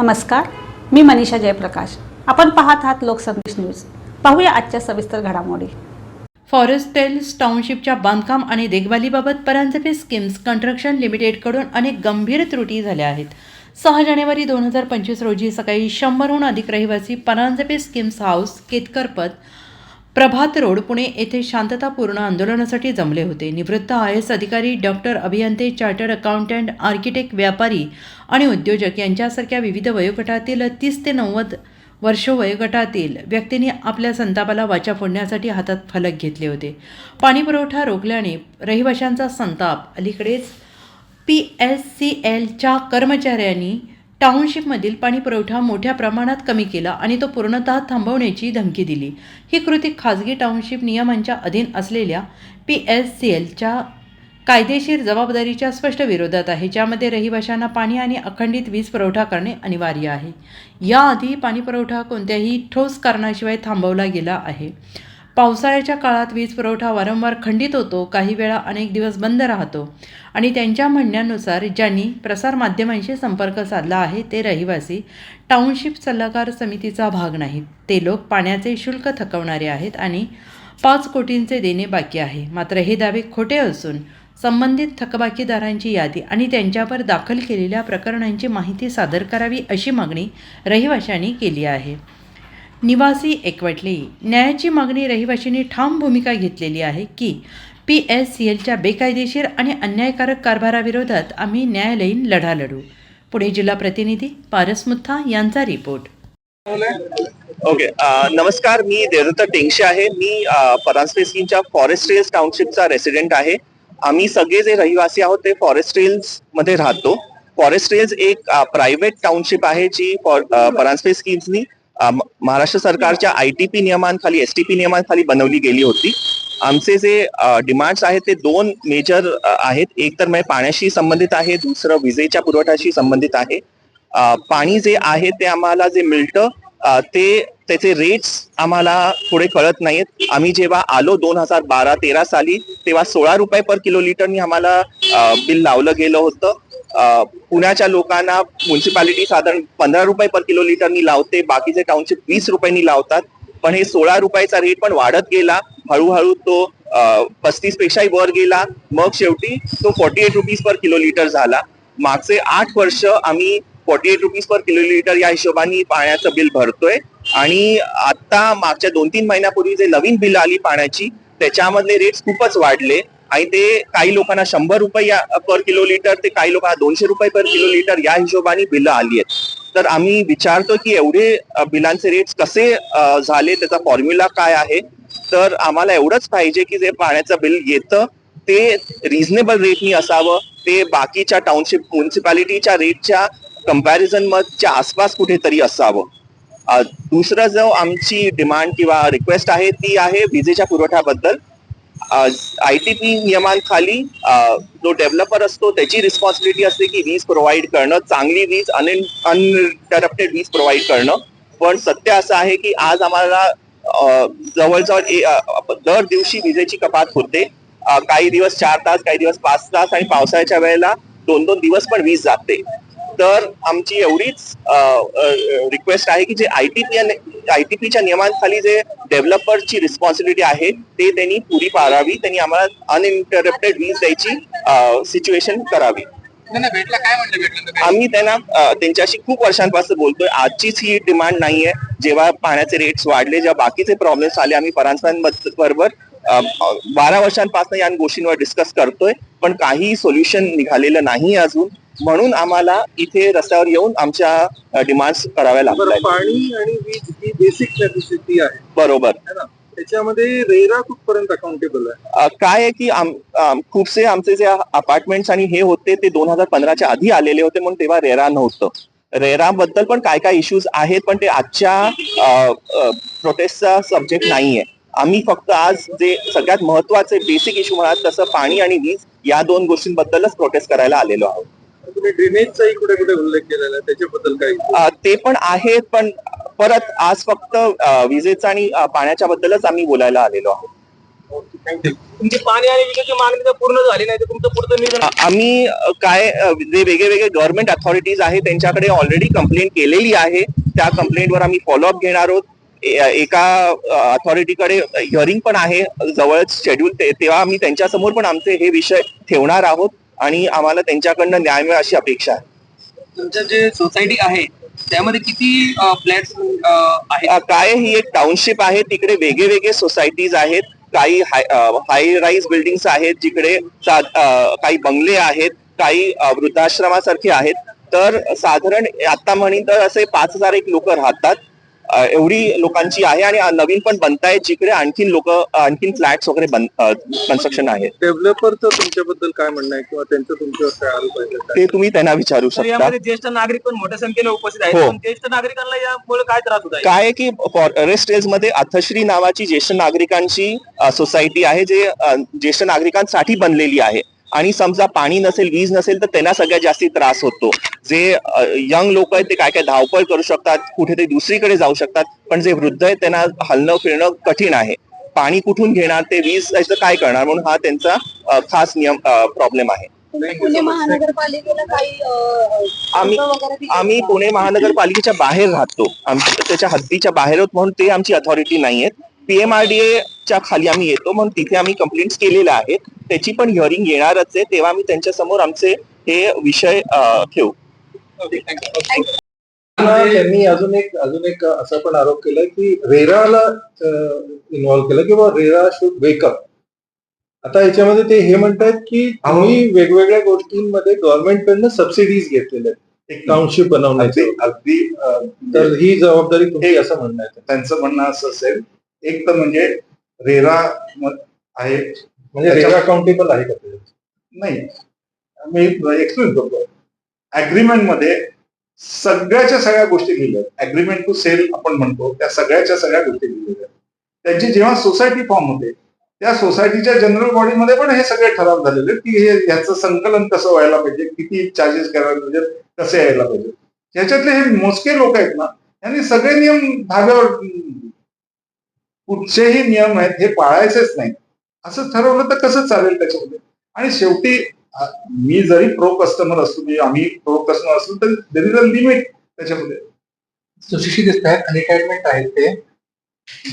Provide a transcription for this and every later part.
नमस्कार मी मनीषा जयप्रकाश. आपण पाहत आहात लोकसंदेश न्यूज. पाहूया आजच्या सविस्तर घडामोडी. फॉरेस्ट टेल्स टाउनशिपच्या बांधकाम आणि देखभालीबाबत परांजपे स्कीम्स कन्स्ट्रक्शन लिमिटेडकडून अनेक गंभीर त्रुटी झाल्या आहेत. सहा जानेवारी दोन हजार पंचवीस रोजी सकाळी शंभरहून अधिक रहिवासी परांजपे स्कीम्स हाऊस केतकरपत प्रभात रोड पुणे येथे शांततापूर्ण आंदोलनासाठी जमले होते. निवृत्त आय एस अधिकारी डॉक्टर अभियंते चार्टर्ड अकाउंटंट आर्किटेक्ट व्यापारी आणि उद्योजक यांच्यासारख्या विविध वयोगटातील तीस ते नव्वद वर्ष वयोगटातील व्यक्तींनी आपल्या संतापाला वाचा फोडण्यासाठी हातात फलक घेतले होते. पाणीपुरवठा रोखल्याने रहिवाशांचा संताप. अलीकडेच पी एस सी एलच्या कर्मचाऱ्यांनी टाउनशिपमधील पाणीपुरवठा मोठ्या प्रमाणात कमी केला आणि तो पूर्णतः थांबवण्याची धमकी दिली. ही कृती खाजगी टाउनशिप नियमांच्या अधीन असलेल्या पी एस सी एलच्या कायदेशीर जबाबदारीच्या स्पष्ट विरोधात आहे ज्यामध्ये रहिवाशांना पाणी आणि अखंडित वीज पुरवठा करणे अनिवार्य आहे. याआधी पाणीपुरवठा कोणत्याही ठोस कारणाशिवाय थांबवला गेला आहे. पावसाळ्याच्या काळात वीज पुरवठा वारंवार खंडित होतो काही वेळा अनेक दिवस बंद राहतो. आणि त्यांच्या म्हणण्यानुसार ज्यांनी प्रसारमाध्यमांशी संपर्क साधला आहे ते रहिवासी टाउनशिप सल्लागार समितीचा भाग नाहीत. ते लोक पाण्याचे शुल्क थकवणारे आहेत आणि पाच कोटींचे देणे बाकी आहे. मात्र हे दावे खोटे असून संबंधित थकबाकीदारांची यादी आणि त्यांच्यावर दाखल केलेल्या प्रकरणांची माहिती सादर करावी अशी मागणी रहिवाशांनी केली आहे. निवासी एकवटले. न्यायाची मागणी रहिवाशींनी ठाम भूमिका घेतलेली आहे की पी एस सी एलच्या बेकायदेशीर आणि अन्यायकारक कारभाराविरोधात आम्ही न्यायालयीन लढा लढू. पुणे जिल्हा प्रतिनिधी पारस मुथा यांचा रिपोर्ट. ओके नमस्कार मी देवदत्त टेंगशे आहे. मी परांजपे स्कीमच्या फॉरेस्ट रेल्स टाउनशिपचा रेसिडेंट आहे. आम्ही सगळे जे रहिवासी आहोत ते फॉरेस्ट रेल्समध्ये राहतो. फॉरेस्ट रेल्स एक प्रायव्हेट टाउनशिप आहे जी फॉर- परांजपे स्कीम्सनी महाराष्ट्र सरकारच्या आय टी पी नियमांखाली एस टी पी नियमांखाली बनवली गेली होती. आमचे जे डिमांड्स आहेत ते दोन मेजर आहेत. एक तर म्हणजे पाण्याशी संबंधित आहे दुसरं विजेच्या पुरवठ्याशी संबंधित आहे. पाणी जे आहे ते आम्हाला जे मिळतं ते त्याचे रेट्स आम्हाला थोडे कळत नाहीत आम्ही जेव्हा आलो दोन हजार बारा तेरा साली तेव्हा सोळा रुपये पर किलो लिटरनी आम्हाला बिल लावलं गेलं होतं. पुण्याच्या लोकांना म्युन्सिपालिटी साधारण पंधरा रुपये पर किलो लिटरनी लावते बाकीचे टाउनशिप वीस रुपयांनी लावतात. पण हे सोळा रुपयाचा रेट पण वाढत गेला. हळूहळू तो पस्तीस पेक्षाही वर गेला. मग शेवटी तो forty eight rupees per kilolitre झाला. मागचे आठ वर्ष आम्ही forty eight rupees per kilolitre या हिशोबाने पाण्याचं बिल भरतोय. आणि आता मागच्या दोन तीन महिन्यापूर्वी जे नवीन बिल आली पाण्याची त्याच्यामधले रेट्स खूपच वाढले. आणि ते काही लोकांना शंभर रुपये या- पर किलो लिटर ते काही लोकांना दोनशे रुपये पर किलो लिटर या हिशोबाने बिलं आली आहेत. तर आम्ही विचारतो की एवढे बिलांचे रेट्स कसे झाले त्याचा फॉर्म्युला काय आहे? तर आम्हाला एवढंच पाहिजे की जे पाण्याचं बिल येतं ते रिझनेबल रेटनी असावं. ते बाकीच्या टाउनशिप म्युन्सिपालिटीच्या रेटच्या कंपॅरिझन मधच्या आसपास कुठेतरी असावं. दुसरं जो आमची डिमांड किंवा रिक्वेस्ट आहे ती आहे विजेच्या पुरवठ्याबद्दल. आय टी पी नियमांखाली जो डेव्हलपर असतो त्याची रिस्पॉन्सिबिलिटी असते की वीज प्रोव्हाइड करणं चांगली वीज अनइंटरप्टेड वीज प्रोव्हाइड करणं. पण सत्य असं आहे की आज आम्हाला जवळजवळ दर दिवशी विजेची कपात होते. काही दिवस चार तास काही दिवस पाच तास आणि पावसाळ्याच्या वेळेला दोन दोन दिवस पण वीज जाते. तर आमची एवढीच रिक्वेस्ट आहे की जे I T P I T पीच्या नियमांखाली जे डेव्हलपरची रिस्पॉन्सिबिलिटी आहे ते त्यांनी पुरी पाळावी त्यांनी आम्हाला अनइंटरप्टेड वीज द्यायची सिच्युएशन करावी. काय आम्ही त्यांना त्यांच्याशी खूप वर्षांपासून बोलतोय आजचीच ही डिमांड नाहीये जेव्हा पाण्याचे रेट्स वाढले जेव्हा बाकीचे प्रॉब्लेम्स आले आम्ही बरोबर बारा वर्षांपासून या गोष्टींवर डिस्कस करतोय पण काही सोल्युशन निघालेलं नाही अजून. म्हणून आम्हाला इथे रस्त्यावर येऊन आमच्या डिमांड्स कराव्या लागल्या. पाणी आणि वीज ही बेसिक नेसेसिटी आहे. बरोबर. ना? त्याच्यामध्ये रेरा कुठपर्यंत अकाउंटेबल आहे? काय आहे की आम- आम- खूपसे आमचे जे अपार्टमेंट्स आणि हे होते ते दोन हजार पंधराच्या आधी आलेले होते म्हणून तेव्हा रेरा नव्हतं. रेरा बद्दल पण काय काय इश्यूज आहेत पण ते आजच्या प्रोटेस्टचा सब्जेक्ट नाहीये. आम्ही फक्त आज जे सगळ्यात महत्त्वाचे बेसिक इश्यू म्हणाल तसं पाणी आणि वीज या दोन गोष्टींबद्दलच प्रोटेस्ट करायला आलेलो आहोत. तुम्ही ड्रेनेजचाही कुठे कुठे उल्लेख केलेला आहे? त्याच्याबद्दल काही ते पण आहेत पण परत आज फक्त विजेचा आणि पाण्याच्या बद्दलच आम्ही बोलायला आलेलो आहोत. तुमची पाणी आणि विजेची मागणी पूर्ण झाली नाही तर तुमचं पुढचं नियोजन आ- आम्ही काय जे वेगळे वेगळे गव्हर्नमेंट अथॉरिटीज आहे त्यांच्याकडे ऑलरेडी कंप्लेंट केलेली आहे. त्या कंप्लेंटवर आम्ही फॉलोअप घेणार आहोत. एका अथॉरिटीकडे हिअरिंग पण आहे. जवळच शेड्यूल तेव्हा आम्ही त्यांच्यासमोर पण आमचे हे विषय ठेवणार आहोत. आणि आम्हाला त्यांच्याकडनं न्याय मिळेल अशी अपेक्षा आहे. तुमचं जे सोसायटी आहे त्यामध्ये किती फ्लॅट आहेत? अ, काय ही एक टाउनशिप आहे तिकडे वेगळे वेगळे सोसायटीज आहेत काही हाय राईज बिल्डिंग्स आहेत जिकडे काही बंगले आहेत काही वृद्धाश्रमासारखे आहेत. तर साधारण आता म्हणीन तर असे पाच हजार एक लोक राहतात. एवढी लोकांची आहे आणि नवीन पण बनतायत जिकडे आणखीन लोक आणखीन फ्लॅट्स वगैरे कन्स्ट्रक्शन आहेत. डेव्हलपरचं तुमच्याबद्दल काय म्हणणं आहे किंवा त्यांचं काय? ते तुम्ही त्यांना विचारू शकता. यामध्ये ज्येष्ठ नागरिक पण मोठ्या संख्येने उपस्थित आहेत. हो. ज्येष्ठ नागरिकांना यामुळे काय त्रास होत आहे? काय आहे की फॉरेस्ट रेंजमध्ये अथश्री नावाची ज्येष्ठ नागरिकांची सोसायटी आहे जे ज्येष्ठ नागरिकांसाठी बनलेली आहे. आणि समजा पाणी नसेल वीज नसेल तर त्यांना सगळ्यात जास्ती त्रास होतो. जे यंग लोक आहेत ते काय काय धावपळ करू शकतात कुठेतरी दुसरीकडे जाऊ शकतात पण जे वृद्ध आहेत त्यांना हलणं फिरणं कठीण आहे. पाणी कुठून घेणार ते वीज याचं काय करणार म्हणून हा त्यांचा खास नियम प्रॉब्लेम आहे. तुम्ही पुणे महानगरपालिकेला काही अ, आम्ही आम्ही? पुणे महानगरपालिकेच्या बाहेर राहतो. आमच्या त्याच्या हद्दीच्या बाहेर आहोत म्हणून ते आमची अथॉरिटी नाही आहेत पीएमआरडीए च्या खाली आम्ही येतो म्हणून तिथे आम्ही कंप्लेंट्स केलेल्या आहेत. त्याची पण हिअरिंग येणारच आहे तेव्हा आम्ही त्यांच्यासमोर आमचे हे विषय ठेवू. त्यांनी अजून एक अजून एक असा पण आरोप केला की रेराला इन्व्हॉल्व्ह केलं किंवा रेरा शुड वेकअप आता याच्यामध्ये ते हे म्हणतात की आम्ही वेगवेगळ्या गोष्टींमध्ये गव्हर्नमेंट कडनं सबसिडीज घेतलेल्या आहेत. एक टाउनशिप बनवण्याचे. अगदी तर ही जबाबदारी तुमची असं म्हणणं आहे. त्यांचं म्हणणं असं असेल एक तर म्हणजे रेरा आहे. म्हणजे रेरा अकाउंटेबल आहे का? नाही. मी एक्सप्लेन करतो. अग्रीमेंटमध्ये सगळ्याच्या सगळ्या गोष्टी लिहिल्या. अग्रीमेंट टू सेल आपण म्हणतो त्या सगळ्याच्या सगळ्या गोष्टी लिहिलेल्या. आहेत. त्यांची जेव्हा सोसायटी फॉर्म होते त्या सोसायटीच्या जनरल बॉडीमध्ये पण हे सगळे ठराव झालेले की हे याचं संकलन कसं व्हायला पाहिजे किती चार्जेस करायला पाहिजे कसे यायला पाहिजे ह्याच्यातले हे मोजके लोक आहेत ना यांनी सगळे नियम धाब्यावर कुठचेही नियम आहेत हे पाळायचेच नाही असं ठरवलं तर कसं चालेल त्याच्यामध्ये? आणि शेवटी मी जरी प्रो कस्टमर असतो मी आम्ही प्रो कस्टमर असलो तर देर इज अ लिमिट त्याच्यामध्ये. सुशिक्षित दिसत आहेत अनरिटायरमेंट आहेत ते.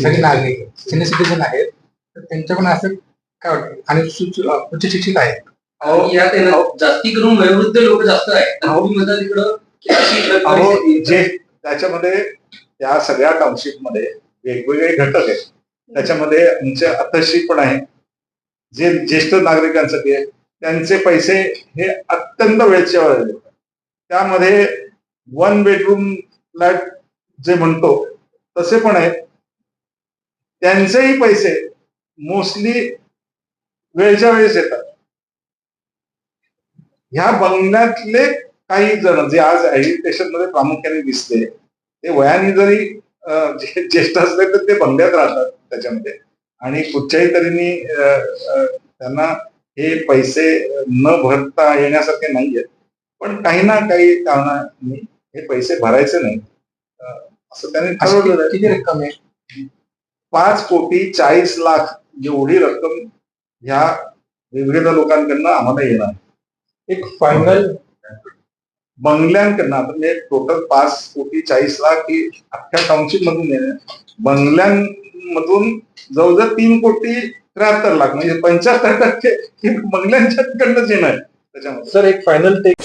सगळे नागरिक सिनियर सिटीजन आहेत तर त्यांच्याकडून असं काय वाटतं? आणि उच्च शिक्षित आहेत. जास्ती करून वयोवृद्ध लोक जास्त आहेत. जे त्याच्यामध्ये त्या सगळ्या टाउनशिपमध्ये वेगवेगळे घटक आहेत. त्याच्यामध्ये आमचे अथशी पण आहे. जे ज्येष्ठ नागरिकांसाठी आहे त्यांचे पैसे हे अत्यंत वेळच्या वेळ देतात. त्यामध्ये वन बेडरूम फ्लॅट जे म्हणतो तसे पण आहेत. त्यांचेही पैसे मोस्टली वेळच्या वेळेस येतात. ह्या बंगल्यातले काही जण जे आज एज्युकेशनमध्ये प्रामुख्याने दिसते ते वयाने जरी ज्येष्ठ असले तर ते बंगल्यात राहतात त्याच्यामध्ये. आणि कुठच्याही तऱ्हेने त्यांना हे पैसे न भरता येण्यासारखे नाहीयेत. पण काही ना काही कारणाने हे पैसे भरायचे नाही असं त्यांनी आहे. किती रक्कम आहे? पाच कोटी चाळीस लाख एवढी रक्कम ह्या विविध लोकांकडनं आम्हाला येणार. एक फायनल बंगल्यांकडनं आता म्हणजे टोटल पाच कोटी चाळीस लाख ही अख्ख्या टाउनशिप मधून येणार बंगल्यांमधून जवळजवळ तीन कोटी त्र्याहत्तर लाख म्हणजे पंच्याहत्तर टक्के ही बंगल्यांच्याकडनंच येणार त्याच्यामध्ये. सर एक फायनल टेक